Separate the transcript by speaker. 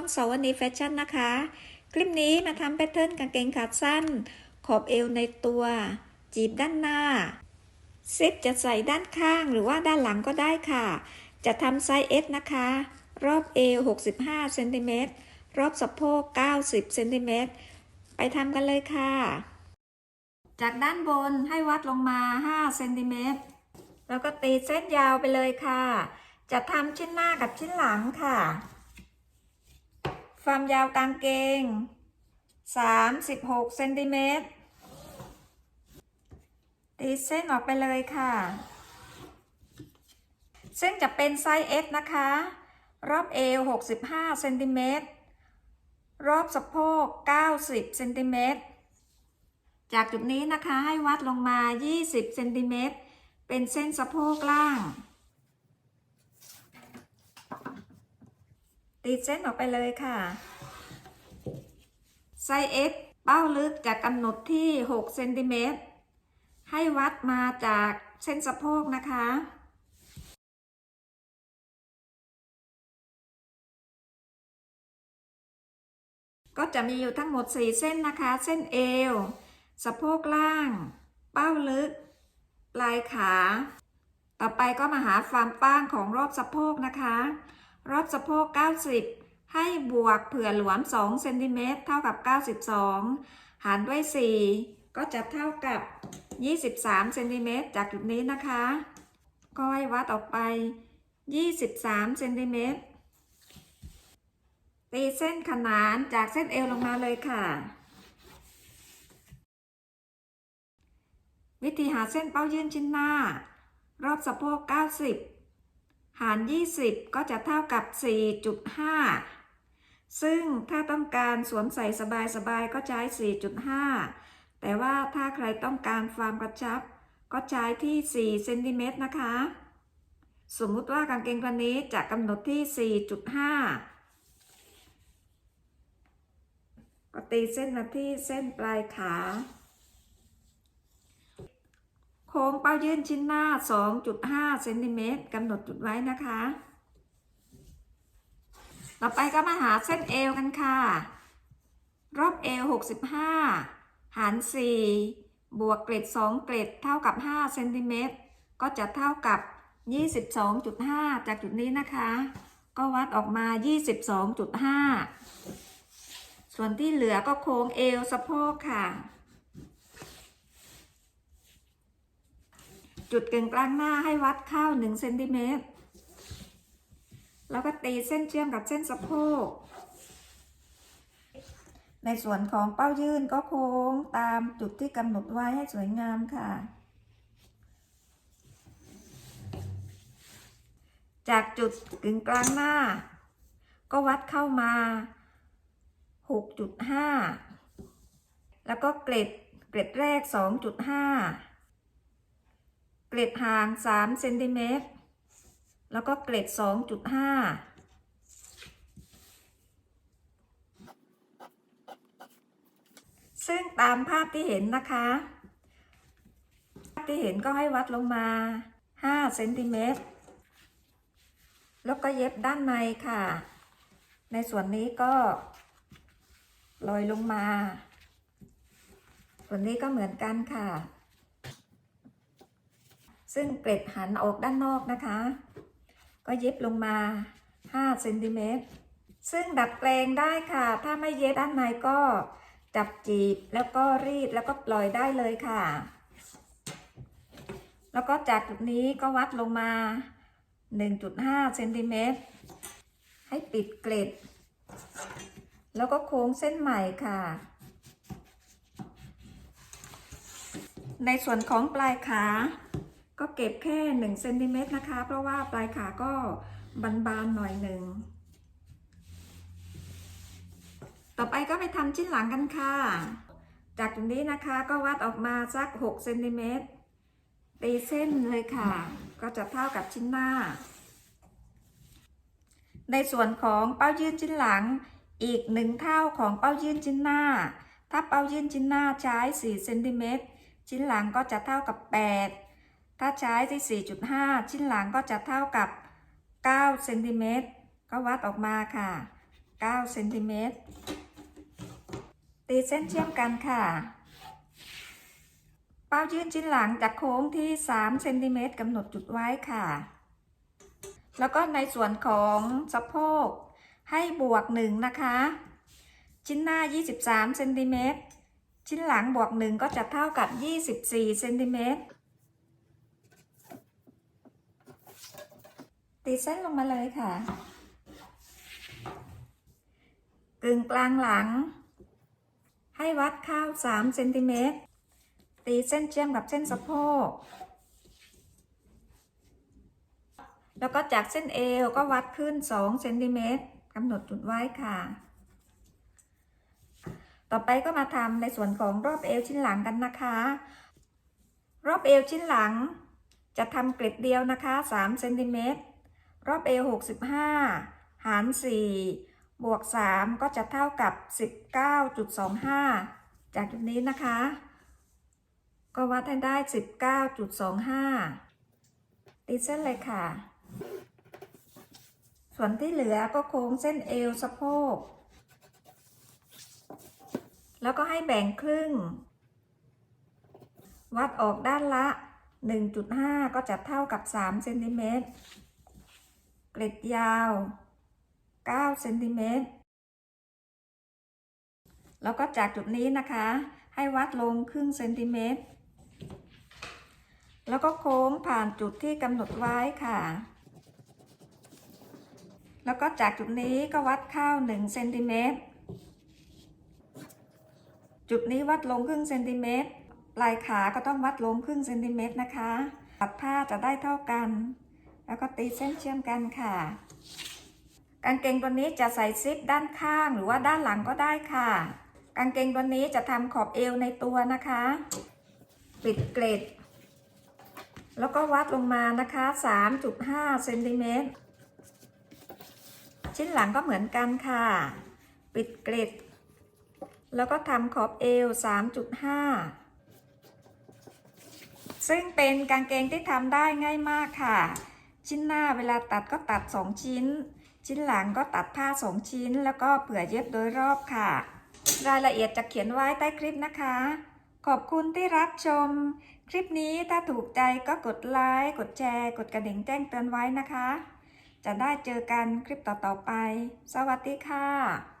Speaker 1: องสวนีแฟชั่นนะคะ คลิปนี้มาทำแพทเทิร์นกางเกงขาสั้น ขอบเอวในตัว จีบด้านหน้า ซิปจะใส่ด้านข้างหรือว่าด้านหลังก็ได้ค่ะ จะทำไซส์ S นะคะ รอบเอว 65เซนติเมตรรอบสะโพก 90เซนติเมตรไปทำกันเลยค่ะ จากด้านบนให้วัดลงมา 5เซนติเมตรแล้วก็ตีเส้นยาวไปเลยค่ะ จะทำชิ้นหน้ากับชิ้นหลังค่ะ ความยาวกางเกง 36เซนติเมตรตีเส้นออกไปเลยค่ะซึ่งจะเป็นไซส์ S นะคะ รอบเอว65เซนติเมตรรอบสะโพก 90เซนติเมตรจากจุดนี้นะคะให้วัดลงมา 20เซนติเมตรเป็นเส้นสะโพกล่าง ตีเส้นออกไปเลยค่ะ ไซส์ S เป้าลึกจะกำหนดที่ 6 เซนติเมตร ให้วัดมาจากเส้นสะโพกนะคะ ก็จะมีอยู่ทั้งหมด 4 เส้นนะคะ เส้นเอว สะโพกล่าง เป้าลึก ปลายขา ต่อไปก็มาหาความป้างของรอบสะโพกนะคะ รอบสะโพก 90 ให้บวกเผื่อหลวม 2 เซนติเมตร เท่ากับ 92 หารด้วย 4 ก็จะเท่ากับ 23 เซนติเมตรจากจุดนี้นะคะ ก็ให้วัดออกไป 23 เซนติเมตร ตีเส้นขนานจากเส้นเอวลงมาเลยค่ะ วิธีหาเส้นเป้ายื่นชิ้นหน้า รอบสะโพก 90 หาร 20 ก็จะเท่ากับ 4.5 ซึ่งถ้าต้องการสวมใส่สบายๆ ก็ใช้ 4.5 แต่ว่าถ้าใครต้องการความกระชับ ก็ใช้ที่ 4 เซนติเมตรนะคะ สมมุติว่ากางเกงตัวนี้จะกำหนดที่ 4.5 ก็ตีเส้นมาที่เส้นปลายขา ค้งเป้ายื่นชิ้นหน้า 2.5เซนติเมตรกำหนดจุดไว้นะคะ ต่อไปก็มาหาเส้นเอวกันค่ะ รอบเอว 65 หาร 4 บวกเกรด 2 เกรดเท่ากับ5เซนติเมตรก็จะเท่ากับ 22.5 จากจุดนี้นะคะ ก็วัดออกมา 22.5 ส่วนที่เหลือก็โค้งเอวสะโพกค่ะ จุดกึ่งกลางหน้าให้วัดเข้า1เซนติเมตรแล้วก็ตีเส้นเชื่อมกับเส้นสะโพก ในส่วนของเป้ายื่นก็โค้งตามจุดที่กำหนดไว้ให้สวยงามค่ะ จากจุดกึ่งกลางหน้า ก็วัดเข้ามา 6.5 แล้วก็เกรดเกรดแรก 2.5 เกรดห่าง3เซนติเมตร แล้วก็เกรด2.5ซึ่งตามภาพที่เห็นนะคะภาพที่เห็นก็ให้วัดลงมา 5 เซนติเมตร แล้วก็เย็บด้านในค่ะ ในส่วนนี้ก็ลอยลงมา ส่วนนี้ก็เหมือนกันค่ะ ซึ่งเกร็ดหันออกด้านนอกนะคะ ก็เย็บลงมา5เซนติเมตรซึ่งดัดแปลงได้ค่ะ ถ้าไม่เย็บด้านในก็จับจีบแล้วก็รีดแล้วก็ปล่อยได้เลยค่ะ แล้วก็จากจุดนี้ก็วัดลงมา 1.5เซนติเมตรให้ปิดเกล็ด แล้วก็โค้งเส้นใหม่ค่ะ ในส่วนของปลายขา ก็เก็บแค่1เซนติเมตรนะคะ เพราะว่าปลายขาก็บานๆหน่อยหนึ่ง ต่อไปก็ไปทำชิ้นหลังกันค่ะ จากตรงนี้นะคะก็วัดออกมาสัก6เซนติเมตรตีเส้นเลยค่ะ ก็จะเท่ากับชิ้นหน้า ในส่วนของเป้ายื่นชิ้นหลังอีกหนึ่งเท่าของเป้ายื่นชิ้นหน้า ถ้าเป้ายื่นชิ้นหน้าใช้4เซนติเมตรชิ้นหลังก็จะเท่ากับ 8 ถ้าใช้ที่ 4.5 ชิ้นหลังก็จะเท่ากับ9เซนติเมตรก็วัดออกมาค่ะ9เซนติเมตรตีเส้นเชื่อมกันค่ะ เป้ายื่นชิ้นหลังจากโค้งที่3เซนติเมตรกำหนดจุดไว้ค่ะ แล้วก็ในส่วนของสะโพกให้บวก1นะคะ ชิ้นหน้า 23เซนติเมตรชิ้นหลังบวก1ก็จะเท่ากับ 24เซนติเมตร ตีเส้นลงมาเลยค่ะ กึ่งกลางหลัง ให้วัดข้าว3เซนติเมตร ตีเส้นเชื่อมกับเส้นสะโพก แล้วก็จากเส้นเอวก็วัดขึ้น2เซนติเมตรกำหนดจุดไว้ค่ะ ต่อไปก็มาทำในส่วนของรอบเอวชิ้นหลังกันนะคะ รอบเอวชิ้นหลังจะทำเกล็ดเดียวนะคะ3เซนติเมตร รอบเอว65หาร4บวก3ก็จะเท่ากับ19.25จากจุดนี้นะคะ ก็วัดให้ได้19.25ตีเส้นเลยค่ะ ส่วนที่เหลือก็โค้งเส้นเอวสะโพก แล้วก็ให้แบ่งครึ่ง วัดออกด้านละ 1.5 ก็จะเท่ากับ 3 เซนติเมตร เกล็ดยาว9เซนติเมตรแล้วก็จากจุดนี้นะคะ ให้วัดลงครึ่งเซนติเมตร แล้วก็โค้งผ่านจุดที่กำหนดไว้ค่ะ แล้วก็จากจุดนี้ก็วัดเข้า1เซนติเมตร จุดนี้วัดลงครึ่งเซนติเมตร ปลายขาก็ต้องวัดลงครึ่งเซนติเมตรนะคะตัดผ้าจะได้เท่ากัน แล้วก็ตีเส้นเชื่อมกันค่ะ กางเกงตัวนี้จะใส่ซิปด้านข้างหรือว่าด้านหลังก็ได้ค่ะ กางเกงตัวนี้จะทำขอบเอวในตัวนะคะ ปิดเกล็ด แล้วก็วัดลงมานะคะ 3.5เซนติเมตร ชิ้นหลังก็เหมือนกันค่ะ ปิดเกล็ด แล้วก็ทำขอบเอว 3.5ซึ่งเป็นกางเกงที่ทำได้ง่ายมากค่ะ ชิ้นหน้าเวลาตัดก็ตัด 2 ชิ้น ชิ้นหลังก็ตัดผ้า 2 ชิ้น แล้วก็เผื่อเย็บโดยรอบค่ะ รายละเอียดจะเขียนไว้ใต้คลิปนะคะ ขอบคุณที่รับชม คลิปนี้ถ้าถูกใจก็กดไลค์กดแชร์ กดกระดิ่งแจ้งเตือนไว้นะคะ จะได้เจอกันคลิปต่อๆไป สวัสดีค่ะ